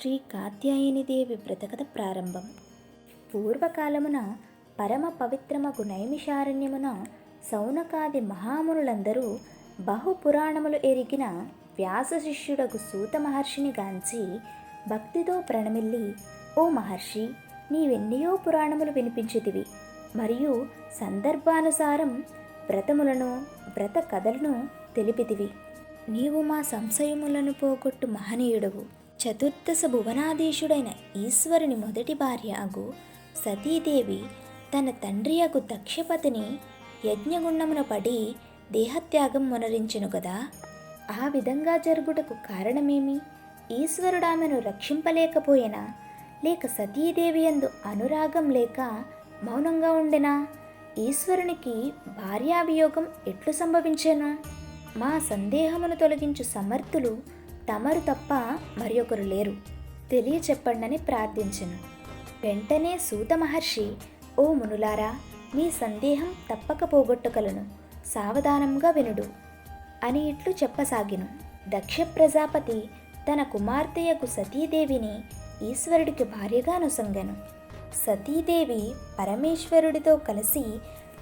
శ్రీ కాత్యాయనిదేవి బ్రతకథ ప్రారంభం. పూర్వకాలమున పరమ పవిత్రమగు నైమిషారణ్యమున సౌనకాది మహామునులందరూ బహుపురాణములు ఎరిగిన వ్యాస శిష్యుడకు సూత మహర్షిని గాంచి భక్తితో ప్రణమిల్లి ఓ మహర్షి నీవెన్నయో పురాణములు వినిపించితివి మరియు సందర్భానుసారం వ్రతములను వ్రత కథలను తెలిపితివి నీవు మా సంశయములను పోగొట్టు మహనీయుడవు. చతుర్దశ భువనాధీశుడైన ఈశ్వరుని మొదటి భార్య అగు సతీదేవి తన తండ్రి అగు దక్షపతిని యజ్ఞగుండమున పడి దేహత్యాగం మునరించెను కదా. ఆ విధంగా జరుగుటకు కారణమేమి? ఈశ్వరుడు ఆమెను రక్షింపలేకపోయినా? లేక సతీదేవి ఎందు అనురాగం లేక మౌనంగా ఉండెనా? ఈశ్వరునికి భార్యావియోగం ఎట్లు సంభవించేనా? మా సందేహమును తొలగించు సమర్థులు తమరు తప్ప మరి ఒకరు లేరు. తెలియచెప్పండని ప్రార్థించెను. వెంటనే సూత మహర్షి ఓ మునులారా మీ సందేహం తప్పక పోగొట్టుకలను. సావధానంగా వినుడు అని ఇట్లు చెప్పసాగిను. దక్ష ప్రజాపతి తన కుమార్తెయకు సతీదేవిని ఈశ్వరుడికి భార్యగా అనుసంగను. సతీదేవి పరమేశ్వరుడితో కలిసి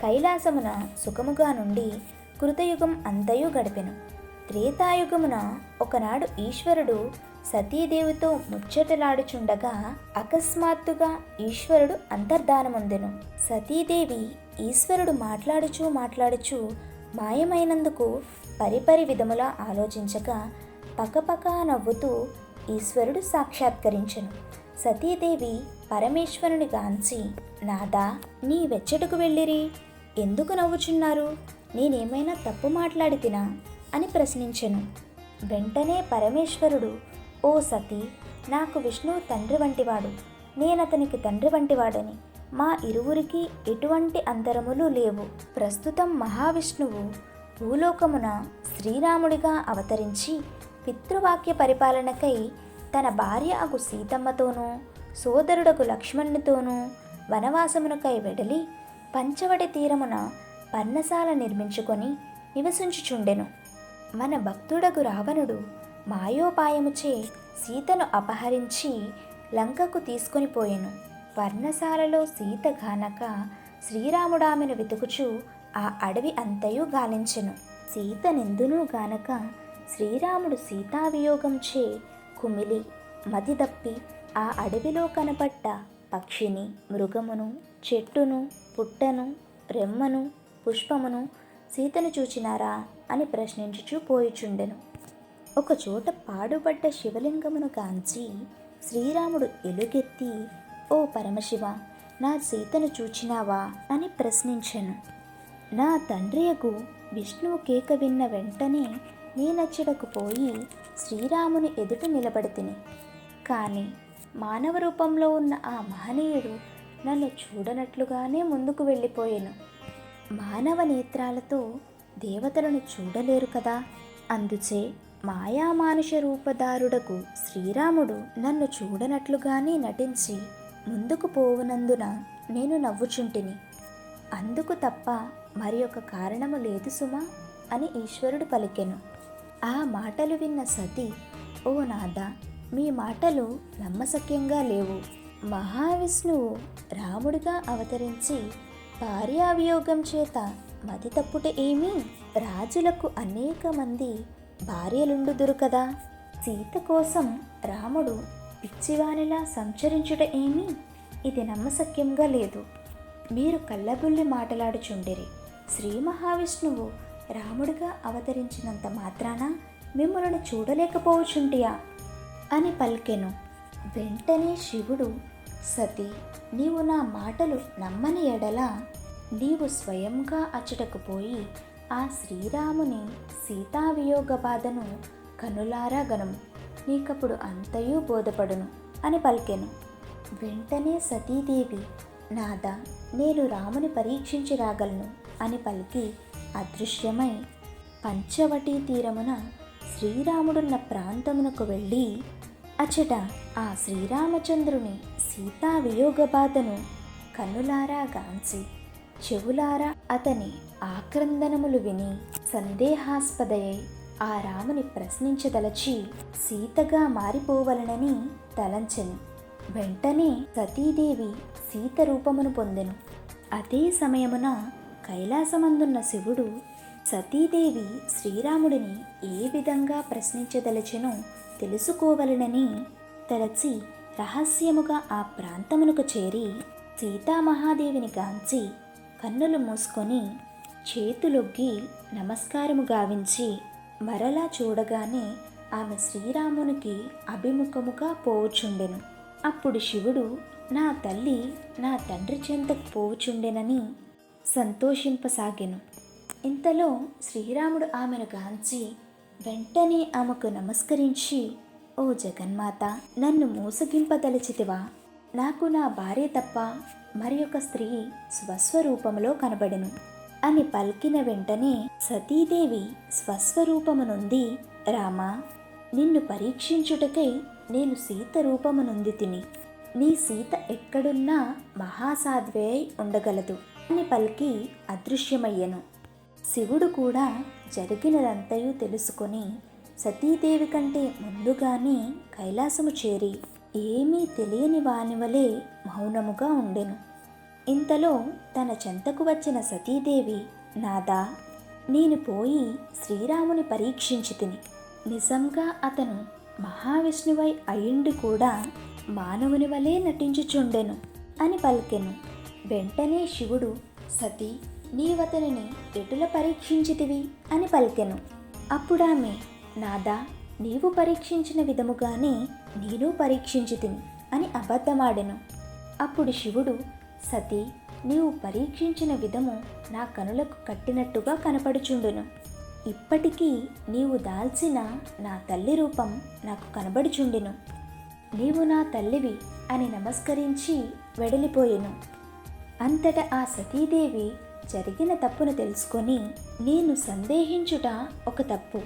కైలాసమున సుఖముగా నుండి కృతయుగం అంతయు గడిపెను. త్రేతాయుగమున ఒకనాడు ఈశ్వరుడు సతీదేవితో ముచ్చటలాడుచుండగా అకస్మాత్తుగా ఈశ్వరుడు అంతర్ధానముందెను. సతీదేవి ఈశ్వరుడు మాట్లాడుచూ మాట్లాడుచూ మాయమైనందుకు పరిపరి విధములా ఆలోచించగా పకపక నవ్వుతూ ఈశ్వరుడు సాక్షాత్కరించెను. సతీదేవి పరమేశ్వరుని గాంచి నాదా నీ వెచ్చటకు వెళ్ళిరి. ఎందుకు నవ్వుచున్నారు? నేనేమైనా తప్పు మాట్లాడితినా? అని ప్రశ్నించెను. వెంటనే పరమేశ్వరుడు ఓ సతీ నాకు విష్ణువు తండ్రి వంటివాడు. నేనతనికి తండ్రి వంటివాడని. మా ఇరువురికి ఎటువంటి అంతరములు లేవు. ప్రస్తుతం మహావిష్ణువు భూలోకమున శ్రీరాముడిగా అవతరించి పితృవాక్య పరిపాలనకై తన భార్య అగు సీతమ్మతోనూ సోదరుడకు లక్ష్మణునితోనూ వనవాసమునకై వెడలి పంచవడి తీరమున పర్ణశాల నిర్మించుకొని నివసించుచుండెను. మన భక్తుడగు రావణుడు మాయోపాయముచే సీతను అపహరించి లంకకు తీసుకొని పోయెను. పర్ణశాలలో సీత గానక శ్రీరాముడామెను వెతుకుచు ఆ అడవి అంతయు గాలించెను సీత నిందును గానక శ్రీరాముడు సీతావియోగంచే కుమిలి మదిదప్పి ఆ అడవిలో కనపడ్డ పక్షిని మృగమును చెట్టును పుట్టను రెమ్మను పుష్పమును సీతను చూచినారా? అని ప్రశ్నించుచూ పోయిచుండెను. ఒకచోట పాడుబడ్డ శివలింగమును కాంచి శ్రీరాముడు ఎలుగెత్తి ఓ పరమశివ నా సీతను చూచినావా? అని ప్రశ్నించెను. నా తండ్రియకు విష్ణువు కేక విన్న వెంటనే నేనచ్చడకు పోయి శ్రీరాముని ఎదుట నిలబడితిని. కానీ మానవ రూపంలో ఉన్న ఆ మహనీయుడు నన్ను చూడనట్లుగానే ముందుకు వెళ్ళిపోయాను. మానవ నేత్రాలతో దేవతలను చూడలేరు కదా. అందుచే మాయామానుష రూపధారుడకు శ్రీరాముడు నన్ను చూడనట్లుగానే నటించి ముందుకు పోవునందున నేను నవ్వుచుంటిని. అందుకు తప్ప మరి ఒక కారణము లేదు సుమా అని ఈశ్వరుడు పలికెను. ఆ మాటలు విన్న సతి ఓ నాథ మీ మాటలు నమ్మసక్యంగా లేవు. మహావిష్ణువు రాముడిగా అవతరించి భార్యావియోగం చేత మది తప్పుట ఏమీ? రాజులకు అనేక మంది భార్యలుండుదురు కదా సీత కోసం రాముడు పిచ్చివానిలా సంచరించుట ఏమీ? ఇది నమ్మశక్యంగా లేదు. మీరు కళ్ళబుల్లి మాటలాడుచుండిరి. శ్రీ మహావిష్ణువు రాముడిగా అవతరించినంత మాత్రాన మిమ్మల్ని చూడలేకపోవచుంటియా? అని పలికెను. వెంటనే శివుడు సతి నీవు నా మాటలు నమ్మని ఎడలా నీవు స్వయంగా అచ్చటకు పోయి ఆ శ్రీరాముని సీతావియోగ బాధను కనులారా గనుము నీకప్పుడు అంతయు బోధపడును అని పలికెను. వెంటనే సతీదేవి నాదా నేను రాముని పరీక్షించి రాగలను అని పలికి అదృశ్యమై పంచవటీ తీరమున శ్రీరాముడున్న ప్రాంతమునకు వెళ్ళి అచట ఆ శ్రీరామచంద్రుని సీతా వియోగ బాధను కన్నులారా గాంచి. చెవులారా అతని ఆక్రందనములు విని సందేహాస్పదయై ఆ రాముని ప్రశ్నించదలచి సీతగా మారిపోవలనని తలంచెను. వెంటనే సతీదేవి సీత రూపమును పొందెను. అదే సమయమున కైలాసమందున్న శివుడు సతీదేవి శ్రీరాముడిని ఏ విధంగా ప్రశ్నించదలచెనో తెలుసుకోవలనని తలచి రహస్యముగా ఆ ప్రాంతమునకు చేరి సీతామహాదేవిని గాంచి కన్నులు మూసుకొని చేతులొగ్గి నమస్కారము గావించి మరలా చూడగానే ఆమె శ్రీరామునికి అభిముఖముగా పోవుచుండెను. అప్పుడు శివుడు నా తల్లి నా తండ్రి చెంతకు పోవుచుండెనని సంతోషింపసాగెను. ఇంతలో శ్రీరాముడు ఆమెను గాంచి వెంటనే ఆమెకు నమస్కరించి ఓ జగన్మాత నన్ను మోసగింపదలచితివా? నాకు నా భార్య తప్ప మరి ఒక స్త్రీ స్వస్వరూపములో కనబడెను అని పలికిన వెంటనే సతీదేవి స్వస్వరూపమునుంది రామా నిన్ను పరీక్షించుటకై నేను సీత రూపమునుంది తిని నీ సీత ఎక్కడున్నా మహాసాధ్వే అయి ఉండగలదు అని పలికి అదృశ్యమయ్యను. శివుడు కూడా జరిగినదంతయు తెలుసుకొని సతీదేవి కంటే ముందుగానే కైలాసము చేరి ఏమీ తెలియని వానివలే మౌనముగా ఉండెను. ఇంతలో తన చెంతకు వచ్చిన సతీదేవి నాదా నేను పోయి శ్రీరాముని పరీక్షించి తిని. నిజంగా అతను మహావిష్ణువై అయిండి కూడా మానవుని వలె నటించుచుండెను అని పలికెను. వెంటనే శివుడు సతీ నీవతనిని ఎటుల పరీక్షించితివి? అని పలికెను. అప్పుడామె నాదా నీవు పరీక్షించిన విధముగానే నేను పరీక్షించితిని అని అబద్ధమాడెను. అప్పుడు శివుడు సతీ నీవు పరీక్షించిన విధము నా కనులకు కట్టినట్టుగా కనపడుచుండును. ఇప్పటికీ నీవు దాల్చిన నా తల్లి రూపం నాకు కనబడుచుండెను. నీవు నా తల్లివి అని నమస్కరించి వెడలిపోయెను. అంతట ఆ సతీదేవి జరిగిన తప్పును తెలుసుకొని నేను సందేహించుట ఒక తప్పు.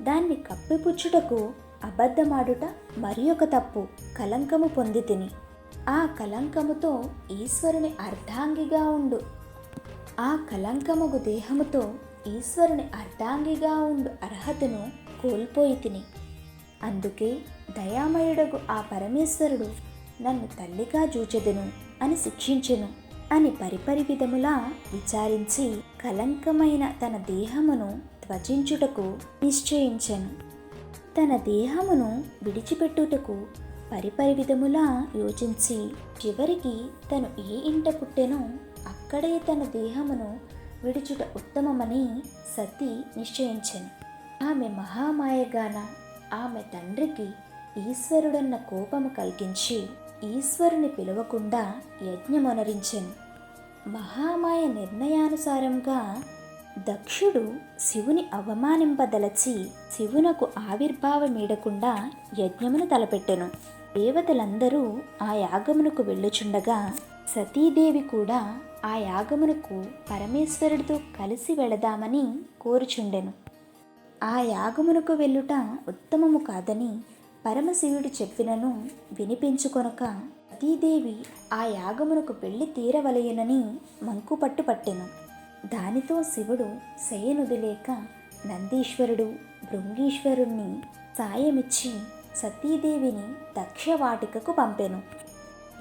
దాన్ని కప్పిపుచ్చుటకు అబద్ధమాడుట మరి ఒక తప్పు. కలంకము పొంది తిని. ఆ కలంకముతో ఈశ్వరుని అర్ధాంగిగా ఉండు. ఆ కలంకముగు దేహముతో ఈశ్వరుని అర్ధాంగిగా ఉండు అర్హతను కోల్పోయి తిని. అందుకే దయామయుడగు ఆ పరమేశ్వరుడు నన్ను తల్లిగా చూచెదను అని శిక్షించెను అని పరిపరి విధములా విచారించి కలంకమైన తన దేహమును భజించుటకు నిశ్చయించెను. తన దేహమును విడిచిపెట్టుటకు పరిపరి విధములా యోచించి చివరికి తను ఏ ఇంట పుట్టెనో అక్కడే తన దేహమును విడిచుట ఉత్తమమని సతీ నిశ్చయించెను. ఆమె మహామాయగాన ఆమె తండ్రికి ఈశ్వరుడన్న కోపము కలిగించి ఈశ్వరుని పిలవకుండా యజ్ఞమొనరించెను. మహామాయ నిర్ణయానుసారంగా దక్షుడు శివుని అవమానింపదలచి శివునకు ఆవిర్భావమీడకుండా యజ్ఞమును తలపెట్టెను. దేవతలందరూ ఆ యాగమునకు వెళ్ళుచుండగా సతీదేవి కూడా ఆ యాగమునకు పరమేశ్వరుడితో కలిసి వెళదామని కోరుచుండెను. ఆ యాగమునకు వెళ్ళుట ఉత్తమము కాదని పరమశివుడు చెప్పినను వినిపించుకొనక సతీదేవి ఆ యాగమునకు వెళ్ళి తీరవలయునని మంకుపట్టు పట్టెను దానితో శివుడు శయనుదిలేక నందీశ్వరుడు భృంగీశ్వరుణ్ణి సాయమిచ్చి సతీదేవిని దక్షవాటికకు పంపెను.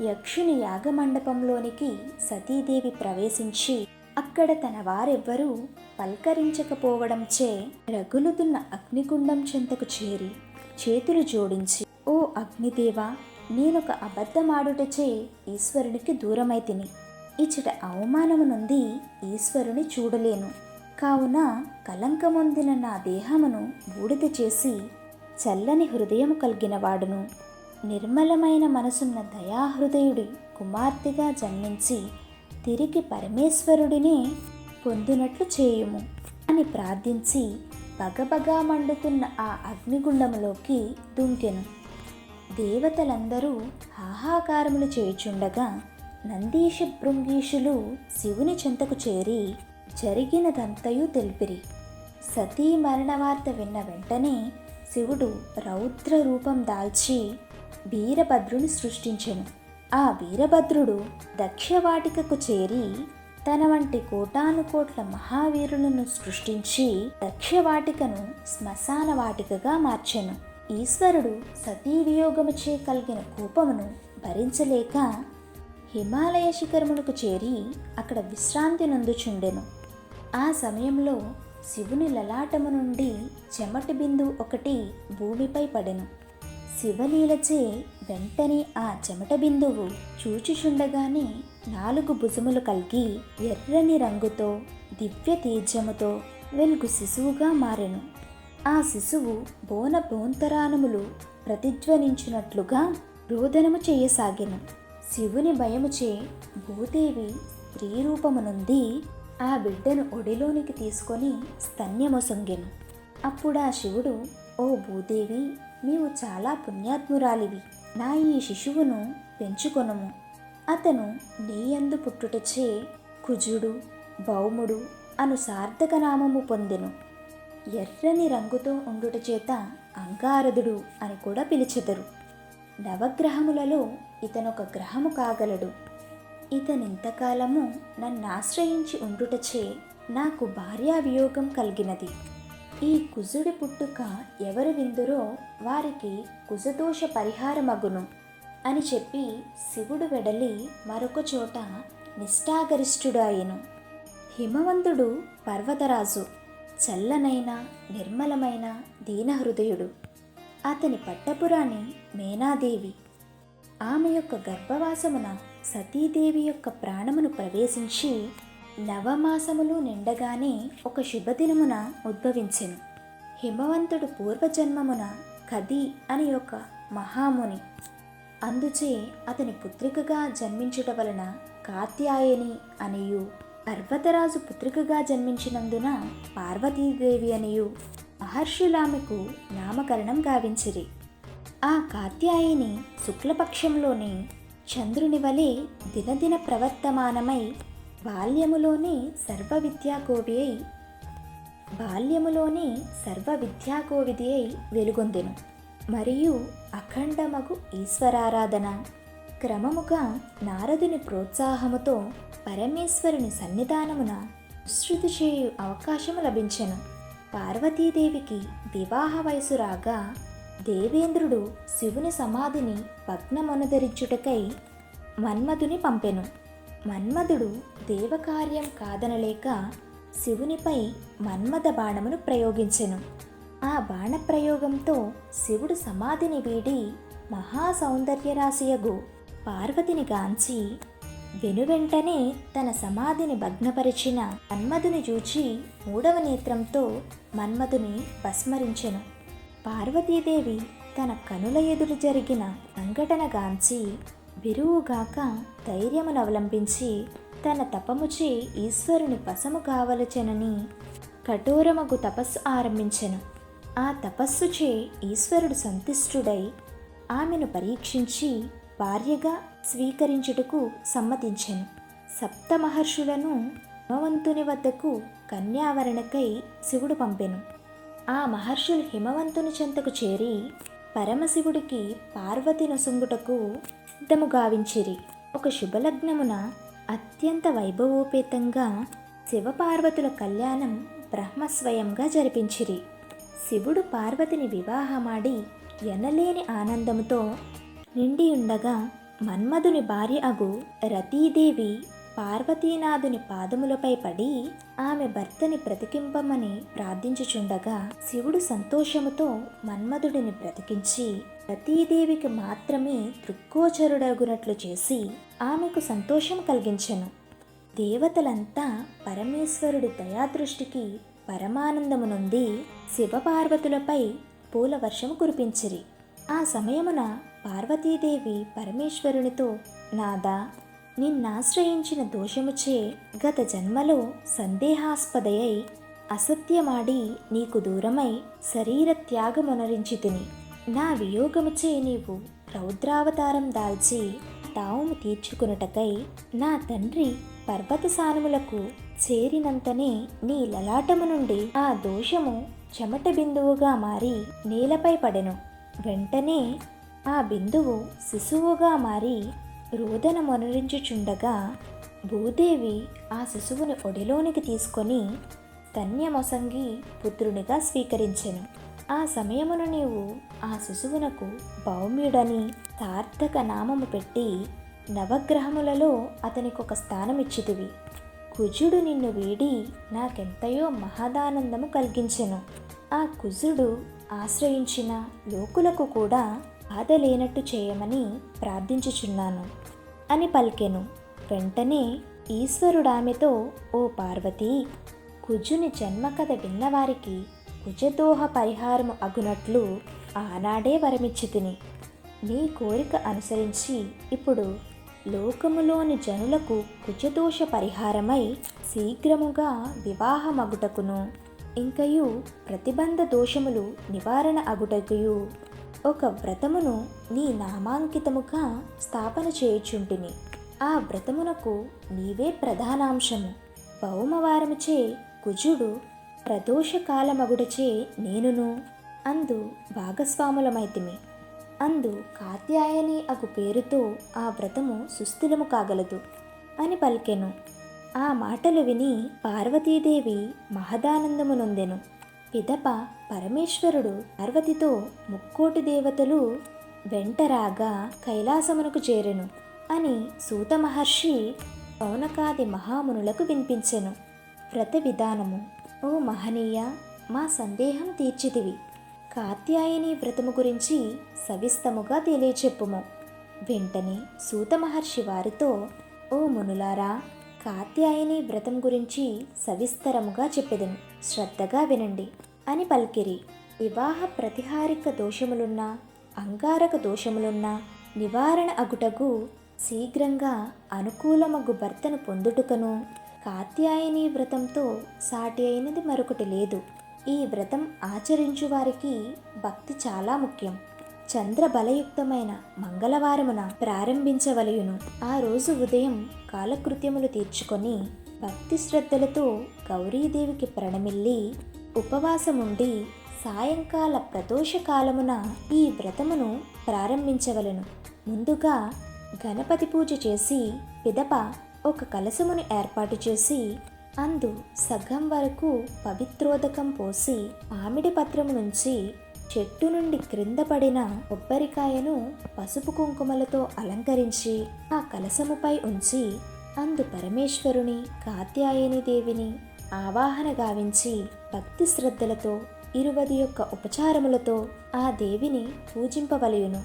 యక్షుని యాగమండపంలోనికి సతీదేవి ప్రవేశించి అక్కడ తన వారెవ్వరూ పల్కరించకపోవడంచే రగులుతున్న అగ్నిగుండం చెంతకు చేరి చేతులు జోడించి ఓ అగ్నిదేవా నేనొక అబద్ధమాడుటచే ఈశ్వరునికి దూరమై తిని ఇచ్చట అవమానము నుండి ఈశ్వరుని చూడలేను. కావున కలంకమొందిన నా దేహమును బూడిద చేసి చల్లని హృదయము కలిగిన వాడును. నిర్మలమైన మనసున్న దయాహృదయుడి కుమార్తెగా జన్మించి తిరిగి పరమేశ్వరుడినే పొందినట్లు చేయుము అని ప్రార్థించి బగబగా మండుతున్న ఆ అగ్నిగుండములోకి దుంకెను. దేవతలందరూ హాహాకారములు చేయుచుండగా నందీశ భృంగీషులు శివుని చెంతకు చేరి జరిగినదంతయు తెలిపిరి. సతీ మరణ వార్త విన్న వెంటనే శివుడు రౌద్ర రూపం దాల్చి వీరభద్రుని సృష్టించెను. ఆ వీరభద్రుడు దక్షవాటికకు చేరి తన వంటి కోటానుకోట్ల మహావీరులను సృష్టించి దక్షవాటికను శ్మశాన వాటికగా మార్చెను. ఈశ్వరుడు సతీ వియోగముచే కలిగిన కోపమును భరించలేక హిమాలయ శిఖరమునకు చేరి అక్కడ విశ్రాంతి నందుచుండెను. ఆ సమయంలో శివుని లలాటము నుండి చెమటి బిందువు ఒకటి భూమిపై పడెను. శివలీలచే వెంటనే ఆ చెమట బిందువు చూచుచుండగానే నాలుగు భుజములు కలిగి ఎర్రని రంగుతో దివ్య తేజముతో వెలుగు శిశువుగా మారెను. ఆ శిశువు బోన బోంతరానములు ప్రతిధ్వనించినట్లుగా రోదనము చేయసాగెను. శివుని భయముచే భూదేవి స్త్రీ రూపమునుంది ఆ బిడ్డను ఒడిలోనికి తీసుకొని స్తన్యమొసంగెను అప్పుడు ఆ శివుడు ఓ భూదేవి నీవు చాలా పుణ్యాత్మురాలివి. నా ఈ శిశువును పెంచుకొనుము. అతను నీయందు పుట్టుటచే కుజుడు భౌముడు అను సార్థక నామము పొందెను. ఎర్రని రంగుతో ఉండుట చేత అంగారదుడు అని కూడా పిలిచెదరు. నవగ్రహములలో ఇతనొక గ్రహము కాగలడు. ఇతనింతకాలము నన్ను ఆశ్రయించి ఉండుటచే నాకు భార్యా వియోగం కలిగినది. ఈ కుజుడి పుట్టుక ఎవరు విందురో వారికి కుజదోష పరిహారమగును అని చెప్పి శివుడు వెడలి మరొక చోట నిష్ఠాగరిష్ఠుడాయెను. హిమవంతుడు పర్వతరాజు చల్లనైన నిర్మలమైన దీనహృదయుడు. అతని పట్టపురాణి మేనాదేవి. ఆమె యొక్క గర్భవాసమున సతీదేవి యొక్క ప్రాణమును ప్రవేశించి నవమాసములు నిండగానే ఒక శుభదినమున ఉద్భవించెను. హిమవంతుడు పూర్వజన్మమున కది అని ఒక మహాముని అందుచే అతని పుత్రికగా జన్మించుట వలన కాత్యాయని అనియు పర్వతరాజు పుత్రికగా జన్మించినందున పార్వతీదేవి అనియు మహర్షులామెకు నామకరణం గావించిరి. ఆ కాత్యాయిని శుక్లపక్షంలోని చంద్రుని వలె దినదిన ప్రవర్తమానమై బాల్యములోనే సర్వ విద్యాకోవి అయి బాల్యములోనే సర్వ విద్యాకోవిది అయి వెలుగొందెను. మరియు అఖండమగు ఈశ్వరారాధన క్రమముగా నారదుని ప్రోత్సాహముతో పరమేశ్వరుని సన్నిధానమున శృతి చేయు అవకాశము లభించెను. పార్వతీదేవికి వివాహ వయసు రాగా దేవేంద్రుడు శివుని సమాధిని భగ్నమొనదరించుటకై మన్మధుని పంపెను. మన్మధుడు దేవకార్యం కాదనలేక శివునిపై మన్మథ బాణమును ప్రయోగించెను. ఆ బాణప్రయోగంతో శివుడు సమాధిని వీడి మహాసౌందర్యరాశియగు పార్వతిని గాంచి వెనువెంటనే తన సమాధిని భగ్నపరిచిన మన్మధుని చూచి మూడవ నేత్రంతో మన్మధుని భస్మరించెను పార్వతీదేవి తన కనుల ఎదురు జరిగిన సంఘటన గాంచి విరువుగాక ధైర్యమునవలంబించి తన తపముచే ఈశ్వరుని పసము కావలచెనని కఠోరమగు తపస్సు ఆరంభించెను. ఆ తపస్సుచే ఈశ్వరుడు సంతుష్టుడై ఆమెను పరీక్షించి భార్యగా స్వీకరించుటకు సమ్మతించెను. సప్త మహర్షులను హిమవంతుని వద్దకు కన్యావరణకై శివుడు పంపెను. ఆ మహర్షులు హిమవంతుని చెంతకు చేరి పరమశివుడికి పార్వతి నొసుంగుటకు సిద్ధము గావించిరి. ఒక శుభలగ్నమున అత్యంత వైభవోపేతంగా శివపార్వతుల కళ్యాణం బ్రహ్మస్వయంగా జరిపించిరి. శివుడు పార్వతిని వివాహమాడి ఎనలేని ఆనందముతో నిండి ఉండగా మన్మధుని భార్య అగు రతీదేవి పార్వతీనాథుని పాదములపై పడి ఆమె భర్తని బ్రతికింపమని ప్రార్థించుచుండగా శివుడు సంతోషముతో మన్మధుడిని బ్రతికించి రతీదేవికి మాత్రమే దృక్కోచరుడగునట్లు చేసి ఆమెకు సంతోషం కలిగించెను. దేవతలంతా పరమేశ్వరుడి దయాదృష్టికి పరమానందము నుండి శివపార్వతులపై పూల వర్షము కురిపించిరి. ఆ సమయమున పార్వతీదేవి పరమేశ్వరునితో నాదా నిన్నాశ్రయించిన దోషముచే గత జన్మలో సందేహాస్పదయై అసత్యమాడి నీకు దూరమై శరీర త్యాగమునరించితిని నా వియోగముచే నీవు రౌద్రావతారం దాల్చి తావుము తీర్చుకునుటకై నా తండ్రి పర్వతసానములకు చేరినంతనే నీ లలాటము నుండి ఆ దోషము చెమట బిందువుగా మారి నేలపై పడెను. వెంటనే ఆ బిందువు శిశువుగా మారి రోదన మొనరించుచుండగా భూదేవి ఆ శిశువుని ఒడిలోనికి తీసుకొని స్తన్యమొసంగి పుత్రునిగా స్వీకరించెను. ఆ సమయమున నీవు ఆ శిశువునకు భౌమ్యుడని సార్థక నామము పెట్టి నవగ్రహములలో అతనికి ఒక స్థానమిచ్చితివి. కుజుడు నిన్ను వీడి నాకెంతయో మహదానందము కలిగించెను. ఆ కుజుడు ఆశ్రయించిన లోకులకు కూడా బాధ లేనట్టు చేయమని ప్రార్థించుచున్నాను. అని పలికెను. వెంటనే ఈశ్వరుడామెతో ఓ పార్వతీ కుజుని జన్మ కథ విన్నవారికి కుజదోహ పరిహారము అగునట్లు ఆనాడే వరమిచ్చి తిని. నీ కోరిక అనుసరించి ఇప్పుడు లోకములోని జనులకు కుజదోష పరిహారమై శీఘ్రముగా వివాహమగుటకును. ఇంకయు ప్రతిబంధ దోషములు నివారణ అగుటకుయు. ఒక వ్రతమును నీ నామాంకితముగా స్థాపన చేయుచుంటిని. ఆ వ్రతమునకు నీవే ప్రధానాంశము. భౌమవారముచే కుజుడు ప్రదోషకాలమగుడచే నేనును అందు భాగస్వాములమైతిమి. అందు కాత్యాయని అగు పేరుతో ఆ వ్రతము సుస్థిరము కాగలదు అని పలికెను. ఆ మాటలు విని పార్వతీదేవి మహదానందము నొందెను పిదప పరమేశ్వరుడు పార్వతితో ముక్కోటి దేవతలు వెంటరాగా కైలాసమునకు చేరెను అని సూత మహర్షి పౌనకాది మహామునులకు వినిపించెను. వ్రత విధానము ఓ మహనీయ మా సందేహం తీర్చితివి. కాత్యాయని వ్రతము గురించి సవిస్తముగా తెలియచెప్పుము. వెంటనే సూత మహర్షి వారితో ఓ మునులారా కాత్యాయని వ్రతం గురించి సవిస్తరముగా చెప్పెదను. శ్రద్ధగా వినండి. అని పలికిరి. వివాహ ప్రతిహారిక దోషములున్న అంగారక దోషములున్న నివారణ అగుటకు శీఘ్రంగా అనుకూలమగు భర్తను పొందుటకును కాత్యాయని వ్రతంతో సాటి అయినది మరొకటి లేదు. ఈ వ్రతం ఆచరించు వారికి భక్తి చాలా ముఖ్యం. చంద్ర బలయుక్తమైన మంగళవారమున ప్రారంభించవలయును. ఆ రోజు ఉదయం కాలకృత్యములు తీర్చుకొని భక్తి శ్రద్ధలతో గౌరీదేవికి ప్రణమిల్లి ఉపవాసముండి సాయంకాల ప్రదోష కాలమున ఈ వ్రతమును ప్రారంభించవలను. ముందుగా గణపతి పూజ చేసి పిదప ఒక కలశమును ఏర్పాటు చేసి అందు సగం వరకు పవిత్రోదకం పోసి మామిడి పత్రము నుంచి చెట్టు నుండి క్రింద పడిన కొబ్బరికాయను పసుపు కుంకుమలతో అలంకరించి ఆ కలశముపై ఉంచి అందు పరమేశ్వరుని కాత్యాయని దేవిని ఆవాహన గావించి భక్తి శ్రద్ధలతో ఇరువది యొక్క ఉపచారములతో ఆ దేవిని పూజింపవలయును.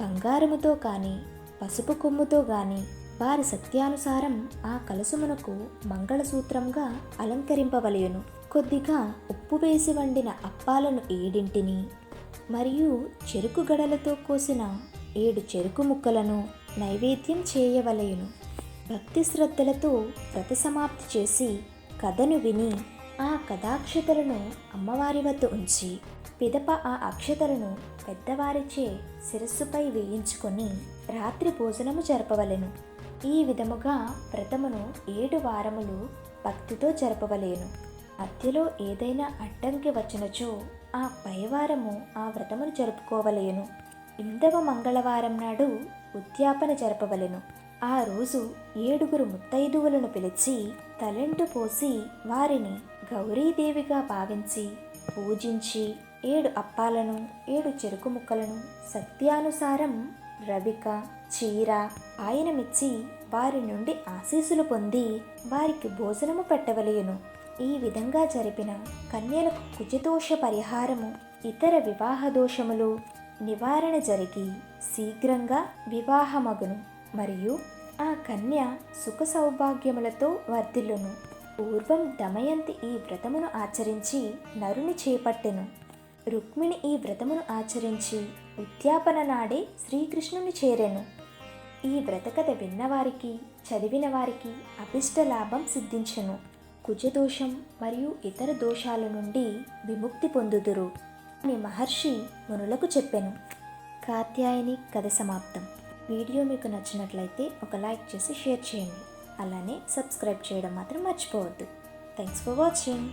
బంగారముతో కానీ పసుపు కొమ్ముతో గాని వారి సత్యానుసారం ఆ కలసుమునకు మంగళసూత్రంగా అలంకరింపవలయును. కొద్దిగా ఉప్పు వేసి వండిన అప్పాలను ఏడింటిని మరియు చెరుకు గడలతో కోసిన ఏడు చెరుకు ముక్కలను నైవేద్యం చేయవలయును భక్తి శ్రద్ధలతో వ్రత సమాప్తి చేసి కథను విని ఆ కథాక్షతలను అమ్మవారి వద్ద ఉంచి పిదప ఆ అక్షతలను పెద్దవారిచే శిరస్సుపై వేయించుకొని రాత్రి భోజనము జరపవలెను. ఈ విధముగా వ్రతమును ఏడు వారములు భక్తితో జరపవలేను. మధ్యలో ఏదైనా అడ్డంకి వచ్చినచో ఆ పైవారము ఆ వ్రతమును జరుపుకోవలేను. ఇందవ మంగళవారం నాడు ఉద్యాపన జరపవలెను. ఆ రోజు ఏడుగురు ముత్తైదువులను పిలిచి తలెంటు పోసి వారిని గౌరీదేవిగా భావించి పూజించి ఏడు అప్పాలను ఏడు చెరుకు ముక్కలను సత్యానుసారం రవిక చీర ఆయనమిచ్చి వారి నుండి ఆశీస్సులు పొంది వారికి భోజనము పెట్టవలేను. ఈ విధంగా జరిపిన కన్యలకు కుజదోష పరిహారము ఇతర వివాహ దోషములు నివారణ జరిగి శీఘ్రంగా వివాహమగును. మరియు ఆ కన్య సుఖ సౌభాగ్యములతో వర్ధిల్లును. పూర్వం దమయంతి ఈ వ్రతమును ఆచరించి నరుని చేపట్టెను. రుక్మిణి ఈ వ్రతమును ఆచరించి ఉద్యాపన నాడే శ్రీకృష్ణుని చేరెను. ఈ వ్రతకథ విన్నవారికి చదివిన వారికి అభిష్ట లాభం సిద్ధించెను. కుజదోషం మరియు ఇతర దోషాల నుండి విముక్తి పొందుదురు అని మహర్షి మునులకు చెప్పాను. కాత్యాయని కథ సమాప్తం. వీడియో మీకు నచ్చినట్లయితే ఒక లైక్ చేసి షేర్ చేయండి. అలానే సబ్స్క్రైబ్ చేయడం మాత్రం మర్చిపోవద్దు. Thanks for watching.